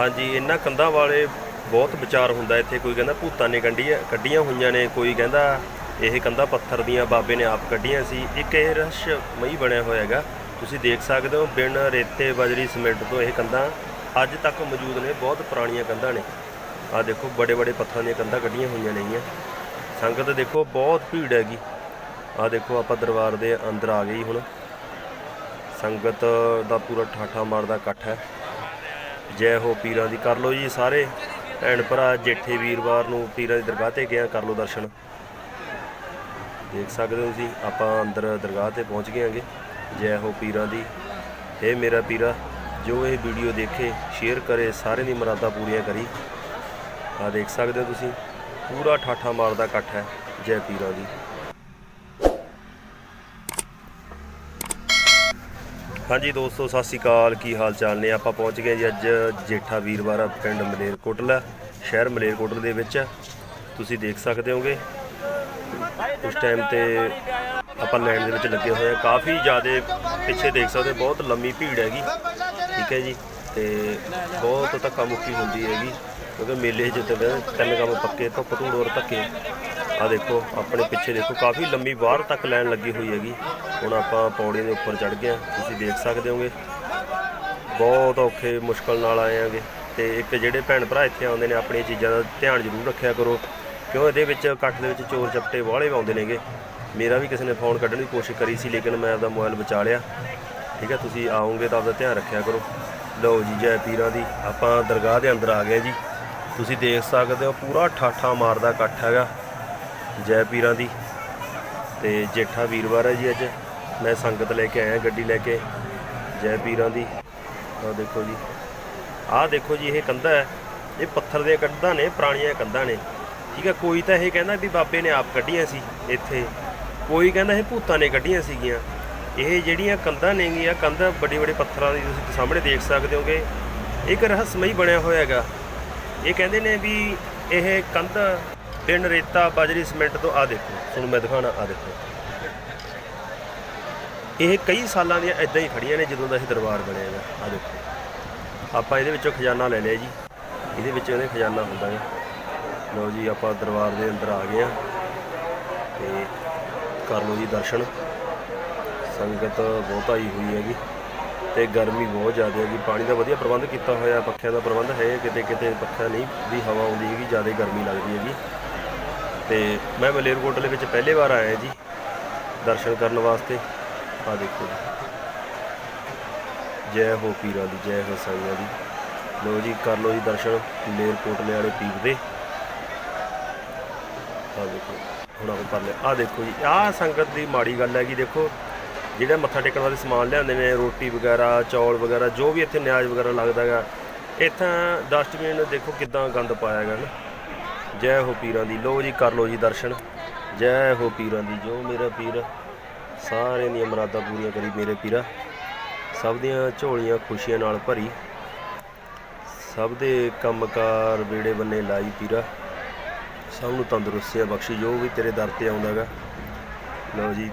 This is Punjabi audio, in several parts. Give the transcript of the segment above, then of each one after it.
ਹਾਂਜੀ ਇਹਨਾਂ ਕੰਧਾਂ ਵਾਲੇ ਬਹੁਤ ਵਿਚਾਰ ਹੁੰਦਾ ਇੱਥੇ। ਕੋਈ ਕਹਿੰਦਾ ਭੂਤਾਂ ਨੇ ਕੰਢੀਆਂ ਕੱਢੀਆਂ ਹੋਈਆਂ ਨੇ, ਕੋਈ ਕਹਿੰਦਾ ਇਹ ਕੰਧਾਂ ਪੱਥਰ ਦੀਆਂ ਬਾਬੇ ਨੇ ਆਪ ਕੱਢੀਆਂ ਸੀ। ਇੱਕ ਇਹ ਰਹੱਸਮਈ ਬਣਿਆ ਹੋਇਆ ਹੈਗਾ। ਤੁਸੀਂ ਦੇਖ ਸਕਦੇ ਹੋ, ਬਿਨ ਰੇਤੇ, ਬਜਰੀ, ਸਿਮੈਂਟ ਤੋਂ ਇਹ ਕੰਧਾਂ ਅੱਜ ਤੱਕ ਮੌਜੂਦ ਨੇ। ਬਹੁਤ ਪੁਰਾਣੀਆਂ ਕੰਧਾਂ ਨੇ। ਆਹ ਦੇਖੋ, ਬੜੇ ਬੜੇ ਪੱਥਰਾਂ ਦੀਆਂ ਕੰਧਾਂ ਕੱਢੀਆਂ ਹੋਈਆਂ ਨੇਗੀਆਂ ਸੰਗਤ ਦੇਖੋ, ਬਹੁਤ ਭੀੜ ਹੈਗੀ। ਆਹ ਦੇਖੋ, ਆਪਾਂ ਦਰਬਾਰ ਦੇ ਅੰਦਰ ਆ ਗਏ ਹੁਣ। ਸੰਗਤ ਦਾ ਪੂਰਾ ਠਾਠਾ ਮਾਰਦਾ ਇਕੱਠ ਹੈ। ਜੈ ਹੋ ਪੀਰਾਂ ਦੀ ਕਰ ਲਓ ਜੀ ਸਾਰੇ। ਭੈਣ ਭਰਾ, ਜੇਠੇ ਵੀਰਵਾਰ ਨੂੰ ਪੀਰਾਂ ਦੀ ਦਰਗਾਹ ਤੇ ਗਿਆ, ਕਰ ਲਓ ਦਰਸ਼ਨ। ਦੇਖ ਸਕਦੇ ਹੋ ਤੁਸੀਂ ਆਪਾਂ ਅੰਦਰ ਦਰਗਾਹ ਤੇ ਪਹੁੰਚ ਗਏ ਹਾਂਗੇ। ਜੈ ਹੋ ਪੀਰਾਂ ਦੀ। ਇਹ ਮੇਰਾ ਪੀਰਾ, ਜੋ ਇਹ ਵੀਡੀਓ ਦੇਖੇ, ਸ਼ੇਅਰ ਕਰੇ ਸਾਰੇ ਦੀ ਮਰਾਦਾਂ ਪੂਰੀਆਂ ਕਰੀ। ਆ ਦੇਖ ਸਕਦੇ ਹੋ ਤੁਸੀਂ, ਪੂਰਾ ਠਾਠਾ ਮਾਰਦਾ ਇਕੱਠ ਹੈ ਜੈ ਪੀਰਾਂ ਦੀ। ਹਾਂਜੀ ਦੋਸਤੋ, ਸਤਿ ਸ਼੍ਰੀ ਅਕਾਲ। ਕੀ ਹਾਲ ਚਾਲ ਨੇ? ਆਪਾਂ ਪਹੁੰਚ ਗਏ ਜੀ ਅੱਜ ਜੇਠਾ ਵੀਰਵਾਰ ਪਿੰਡ ਮਲੇਰਕੋਟਲਾ ਸ਼ਹਿਰ ਮਲੇਰਕੋਟਲ ਦੇ ਵਿੱਚ। ਤੁਸੀਂ ਦੇਖ ਸਕਦੇ ਹੋਗੇ। ਉਸ ਟਾਈਮ ਤੇ ਆਪਾਂ ਲਾਈਨ ਦੇ ਵਿੱਚ ਲੱਗੇ ਹੋਏ ਆ। ਕਾਫੀ ਜ਼ਿਆਦਾ ਪਿੱਛੇ ਦੇਖ ਸਕਦੇ ਬਹੁਤ ਲੰਮੀ ਭੀੜ ਹੈਗੀ। ਠੀਕ ਹੈ ਜੀ? ਤੇ ਬਹੁਤ ਧੱਕਾ ਮੁੱਕੀ ਹੁੰਦੀ ਹੈਗੀ। ਕਿਉਂਕਿ ਮੇਲੇ 'ਚ ਤੇ ਤਿੰਨ ਕੰਮ ਪੱਕੇ, ਧੁੱਪ ਧੂੜ ਔਰ ਧੱਕੇ। ਆ ਦੇਖੋ, ਆਪਣੇ ਪਿੱਛੇ ਦੇਖੋ, ਕਾਫੀ ਲੰਮੀ ਬਾਹਰ ਤੱਕ ਲਾਈਨ ਲੱਗੀ ਹੋਈ ਹੈਗੀ। ਹੁਣ ਆਪਾਂ ਪੌੜੀਆਂ ਦੇ ਉੱਪਰ ਚੜ ਗਏ ਹਾਂ। ਤੁਸੀਂ ਦੇਖ ਸਕਦੇ ਹੋਗੇ। ਬਹੁਤ ਔਖੇ, ਮੁਸ਼ਕਲ ਨਾਲ ਆਏ ਆਂਗੇ ਤੇ ਇੱਕ ਜਿਹੜੇ ਭੈਣ ਭਰਾ ਇੱਥੇ ਆਉਂਦੇ ਨੇ, ਆਪਣੀਆਂ ਚੀਜ਼ਾਂ ਦਾ ਧਿਆਨ ਜ਼ਰੂਰ ਰੱਖਿਆ ਕਰੋ। ਕਿਉਂ ਇਹਦੇ ਵਿੱਚ ਇਕੱਠ ਦੇ ਵਿੱਚ ਚੋਰ ਚਪਟੇ ਵਾਲੇ ਆਉਂਦੇ ਨੇਗੇ। ਮੇਰਾ ਵੀ ਕਿਸੇ ਨੇ ਫੋਨ ਕੱਢਣ ਦੀ ਕੋਸ਼ਿਸ਼ ਕਰੀ ਸੀ, ਲੇਕਿਨ ਮੈਂ ਆਪਦਾ ਮੋਬਾਈਲ ਬਚਾ ਲਿਆ। ਠੀਕ ਹੈ, ਤੁਸੀਂ ਆਓਗੇ ਤਾਂ ਆਪਦਾ ਧਿਆਨ ਰੱਖਿਆ ਕਰੋ। ਲਓ ਜੀ, ਜੈ ਪੀਰਾਂ ਦੀ। ਆਪਾਂ ਦਰਗਾਹ ਦੇ ਅੰਦਰ ਆ ਗਏ ਜੀ। ਤੁਸੀਂ ਦੇਖ ਸਕਦੇ ਹੋ, ਪੂਰਾ ਠਾਠਾ ਮਾਰਦਾ ਇਕੱਠ ਹੈਗਾ। ਜੈ ਪੀਰਾਂ ਦੀ ਤੇ ਜੇਠਾ ਵੀਰਵਾਰ ਹੈ ਜੀ ਅੱਜ। ਮੈਂ ਸੰਗਤ ਲੈ ਕੇ ਆਇਆ ਗੱਡੀ ਲੈ ਕੇ, ਜੈ ਪੀਰਾਂ ਦੀ। ਆਹ ਦੇਖੋ ਜੀ। ਆਹ ਦੇਖੋ ਜੀ, ਇਹ ਕੰਧਾ ਹੈ। ਇਹ ਪੱਥਰ ਦੀਆਂ ਕੰਧਾਂ ਨੇ, ਪੁਰਾਣੀਆਂ ਕੰਧਾਂ ਨੇ। ਠੀਕ ਹੈ, ਕੋਈ ਤਾਂ ਇਹ ਕਹਿੰਦਾ ਵੀ ਬਾਬੇ ਨੇ ਆਪ ਕੱਢੀਆਂ ਸੀ ਇੱਥੇ। ਕੋਈ ਕਹਿੰਦਾ ਇਹ ਭੂਤਾਂ ਨੇ ਕੱਢੀਆਂ ਸੀਗੀਆਂ। ਇਹ ਜਿਹੜੀਆਂ ਕੰਧਾਂ ਨੇਗੀਆਂ ਕੰਧ ਵੱਡੇ ਵੱਡੇ ਪੱਥਰਾਂ ਦੀ ਤੁਸੀਂ ਸਾਹਮਣੇ ਦੇਖ ਸਕਦੇ ਹੋਗੇ। ਇੱਕ ਰਹੱਸਮਈ ਬਣਿਆ ਹੋਇਆ ਹੈਗਾ। ਇਹ ਕਹਿੰਦੇ ਨੇ ਵੀ ਇਹ ਕੰਧ ਬਿਨ ਰੇਤਾ ਬਾਜਰੀ ਸਿਮੈਂਟ ਤੋਂ ਆ ਦੇਖੋ, ਤੁਹਾਨੂੰ ਮੈਂ ਦਿਖਾਣਾ ਆ ਦੇਖੋ। ਇਹ ਕਈ ਸਾਲਾਂ ਦੀਆਂ ਇਦਾਂ ਹੀ ਖੜੀਆਂ ਨੇ ਜਦੋਂ ਦਾ ਇਹ ਦਰਬਾਰ ਬਣਿਆ ਹੈਗਾ ਆ ਦੇਖੋ। ਆਪਾਂ ਇਹਦੇ ਵਿੱਚੋਂ ਖਜ਼ਾਨਾ ਲੈ ਲਿਆ ਜੀ। ਇਹਦੇ ਵਿੱਚ ਇਹਦੇ ਖਜ਼ਾਨਾ ਹੁੰਦਾ ਹੈ ਲਓ ਜੀ, ਆਪਾਂ ਦਰਬਾਰ ਦੇ ਅੰਦਰ ਆ ਗਏ ਆ ਤੇ ਕਰ ਲਓ ਜੀ ਦਰਸ਼ਨ। ਸੰਗਤ ਬਹੁਤ ਆਈ ਹੋਈ ਹੈਗੀ। ਤੇ ਗਰਮੀ ਬਹੁਤ ਜ਼ਿਆਦਾ ਹੈਗੀ। ਪਾਣੀ ਦਾ ਵਧੀਆ ਪ੍ਰਬੰਧ ਕੀਤਾ ਹੋਇਆ, ਪੱਖਿਆਂ ਦਾ ਪ੍ਰਬੰਧ ਹੈ। ਕਿਤੇ ਕਿਤੇ ਪੱਖਾ ਨਹੀਂ, ਵੀ ਹਵਾ ਆਉਂਦੀ ਹੈਗੀ, ਜ਼ਿਆਦਾ ਗਰਮੀ ਲੱਗਦੀ ਹੈਗੀ। ਤੇ ਮੈਂ ਮਲੇਰਕੋਟਲੇ ਵਿੱਚ ਪਹਿਲੀ ਵਾਰ ਆਇਆ ਜੀ, ਦਰਸ਼ਨ ਕਰਨ ਵਾਸਤੇ। ਆ ਦੇਖੋ ਜੀ। ਜੈ ਹੋ ਪੀਰਾਂ ਦੀ, ਜੈ ਹੋ ਸਾਈਆਂ ਦੀ। ਲੋ ਜੀ, ਕਰ ਲੋ ਜੀ ਦਰਸ਼ਨ ਮਲੇਰਕੋਟਲੇ ਵਾਲੇ ਪੀਰ ਦੇ। ਆ ਦੇਖੋ, ਹੁਣ ਆਪਾਂ ਕਰ ਲਿਆ ਆ ਦੇਖੋ ਜੀ, ਆਹ ਸੰਗਤ ਦੀ ਮਾੜੀ ਗੱਲ ਹੈ ਕਿ ਦੇਖੋ, ਜਿਹੜਾ ਮੱਥਾ ਟੇਕਣ ਵਾਲੇ ਸਮਾਨ ਲਿਆਉਂਦੇ ਨੇ, ਰੋਟੀ ਵਗੈਰਾ, ਚੌਲ ਵਗੈਰਾ, ਜੋ ਵੀ ਇੱਥੇ ਨਿਆਜ਼ ਵਗੈਰਾ ਲੱਗਦਾ ਹੈਗਾ, ਇੱਥਾਂ ਡਸਟਬਿਨ ਦੇਖੋ ਕਿਦਾਂ ਗੰਦ ਪਾਇਆ ਹੈਗਾ ਨਾ। ਜੈ ਹੋ ਪੀਰਾਂ ਦੀ। ਲੋ ਜੀ, ਕਰ ਲੋ ਜੀ ਦਰਸ਼ਨ। ਜੈ ਹੋ ਪੀਰਾਂ ਦੀ, ਜੋ ਮੇਰਾ ਪੀਰ। ਸਾਰਿਆਂ ਦੀਆਂ ਮੁਰਾਦਾਂ ਪੂਰੀਆਂ ਕਰੀ ਮੇਰੇ ਪੀਰਾ। ਸਭ ਦੀਆਂ ਝੋਲੀਆਂ ਖੁਸ਼ੀਆਂ ਨਾਲ ਭਰੀ। ਸਭ ਦੇ ਕੰਮਕਾਰ ਵੇੜੇ ਬੰਨੇ ਲਾਈ ਪੀਰਾ। ਸਭ ਨੂੰ ਤੰਦਰੁਸਤੀਆਂ ਬਖਸ਼ੀ, ਜੋ ਵੀ ਤੇਰੇ ਦਰ ਤੇ ਆਉਂਦਾ ਹੈਗਾ। ਲਓ ਜੀ,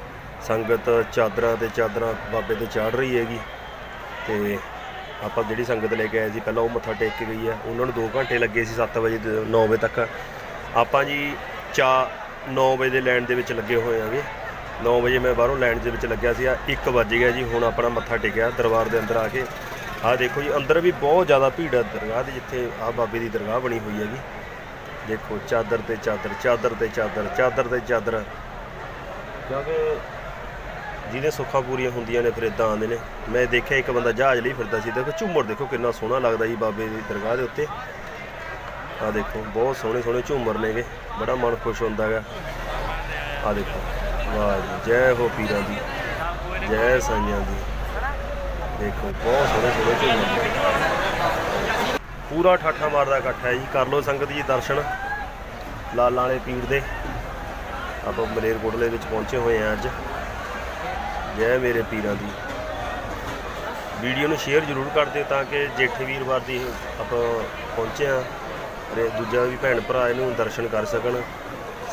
ਸੰਗਤ ਚਾਦਰਾਂ ਤੇ ਚਾਦਰਾਂ ਬਾਬੇ ਤੇ ਚਾੜ ਰਹੀ ਹੈਗੀ। ਤੇ ਆਪਾਂ ਜਿਹੜੀ ਸੰਗਤ ਲੈ ਕੇ ਆਏ ਸੀ, ਪਹਿਲਾਂ ਉਹ ਮੱਥਾ ਟੇਕ ਕੇ ਗਈ ਹੈ ਉਹਨਾਂ ਨੂੰ 2 ਘੰਟੇ ਲੱਗੇ ਸੀ 7 ਵਜੇ ਤੋਂ 9 ਵਜੇ ਤੱਕ। ਆਪਾਂ ਜੀ ਚਾ 9 ਵਜੇ ਦੇ ਲਾਈਨ ਦੇ ਵਿੱਚ ਲੱਗੇ ਹੋਏ ਆਂਗੇ 9 ਵਜੇ ਮੈਂ ਬਾਹਰੋਂ ਲਾਈਨ ਦੇ ਵਿੱਚ ਲੱਗਿਆ ਸੀ 1 ਵੱਜ ਗਿਆ ਜੀ, ਹੁਣ ਆਪਣਾ ਮੱਥਾ ਟੇਕਿਆ ਦਰਬਾਰ ਦੇ ਅੰਦਰ ਆ ਕੇ। ਆਹ ਦੇਖੋ ਜੀ, ਅੰਦਰ ਵੀ ਬਹੁਤ ਜ਼ਿਆਦਾ ਭੀੜ ਹੈ ਦਰਗਾਹ ਦੀ, ਜਿੱਥੇ ਆਹ ਬਾਬੇ ਦੀ ਦਰਗਾਹ ਬਣੀ ਹੋਈ ਹੈਗੀ। ਦੇਖੋ, ਚਾਦਰ ਤੇ ਚਾਦਰ ਚਾਦਰ ਤੇ ਚਾਦਰ ਚਾਦਰ ਤੇ ਚਾਦਰ। ਕਿਉਂਕਿ ਜਿਹਦੇ ਸੁੱਖਾਂ ਪੂਰੀਆਂ ਹੁੰਦੀਆਂ ਨੇ, ਫਿਰ ਇਦਾਂ ਆਉਂਦੇ ਨੇ। ਮੈਂ ਦੇਖਿਆ ਇੱਕ ਬੰਦਾ ਜਹਾਜ਼ ਲਈ ਫਿਰਦਾ ਸੀ, ਦੇਖੋ ਝੂਮਰ ਦੇਖੋ ਕਿੰਨਾ ਸੋਹਣਾ ਲੱਗਦਾ ਜੀ ਬਾਬੇ ਦੀ ਦਰਗਾਹ ਦੇ ਉੱਤੇ। ਆ ਦੇਖੋ, ਬਹੁਤ ਸੋਹਣੇ ਸੋਹਣੇ ਝੂਮਰ ਨੇਗੇ, ਬੜਾ ਮਨ ਖੁਸ਼ ਹੁੰਦਾ ਹੈਗਾ। ਆ ਦੇਖੋ, ਵਾਹ ਜੀ, ਜੈ ਹੋ ਪੀਰਾਂ ਦੀ, ਜੈ ਸਾਈਆਂ ਦੀ। ਦੇਖੋ, ਬਹੁਤ ਸੋਹਣੇ ਸੋਹਣੇ ਝੂਮਰ ਪੂਰਾ ਠਾਠਾ ਮਾਰਦਾ ਇਕੱਠ ਹੈ ਜੀ, ਕਰ ਲਓ ਸੰਗਤ ਜੀ ਦਰਸ਼ਨ। ਲਾਲਾਂ ਵਾਲੇ ਪੀਰ ਦੇ, ਆਪਾਂ ਮਲੇਰਕੋਟਲੇ ਵਿੱਚ ਪਹੁੰਚੇ ਹੋਏ ਆ ਅੱਜ। ਜੈ ਮੇਰੇ ਪੀਰਾਂ ਦੀ। ਵੀਡੀਓ ਨੂੰ ਸ਼ੇਅਰ ਜ਼ਰੂਰ ਕਰ ਦਿਓ ਤਾਂ ਕਿ ਜੇਠੇ ਵੀਰਵਾਰ ਦੀ ਆਪਾਂ ਪਹੁੰਚੇ ਆ ਤੇ ਦੂਜਾ ਵੀ ਭੈਣ ਭਰਾ ਇਹਨੂੰ ਦਰਸ਼ਨ ਕਰ ਸਕਣ।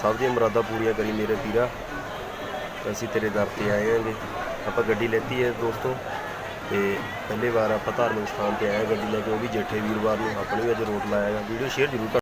ਸਭ ਦੀਆਂ ਮੁਰਾਦਾਂ ਪੂਰੀਆਂ ਕਰੀ ਮੇਰੇ ਪੀਰਾ। ਅਸੀਂ ਤੇਰੇ ਦਰ ਤੇ ਆਏ ਹਾਂਗੇ। ਆਪਾਂ ਗੱਡੀ ਲੈਤੀ ਹੈ ਦੋਸਤੋ ਤੇ ਪਹਿਲੀ ਵਾਰ ਆਪਾਂ ਧਾਰਮਿਕ ਸਥਾਨ ਤੇ ਆਏ ਹਾਂ ਗੱਡੀ ਲੈ ਕੇ। ਉਹ ਵੀ ਜੇਠੇ ਵੀਰਵਾਰ ਨੂੰ ਆਪਣੇ ਵੀ ਅੱਜ ਰੋਡ ਲਾਇਆ ਹੈਗਾ ਵੀਡੀਓ ਸ਼ੇਅਰ ਜ਼ਰੂਰ ਕਰ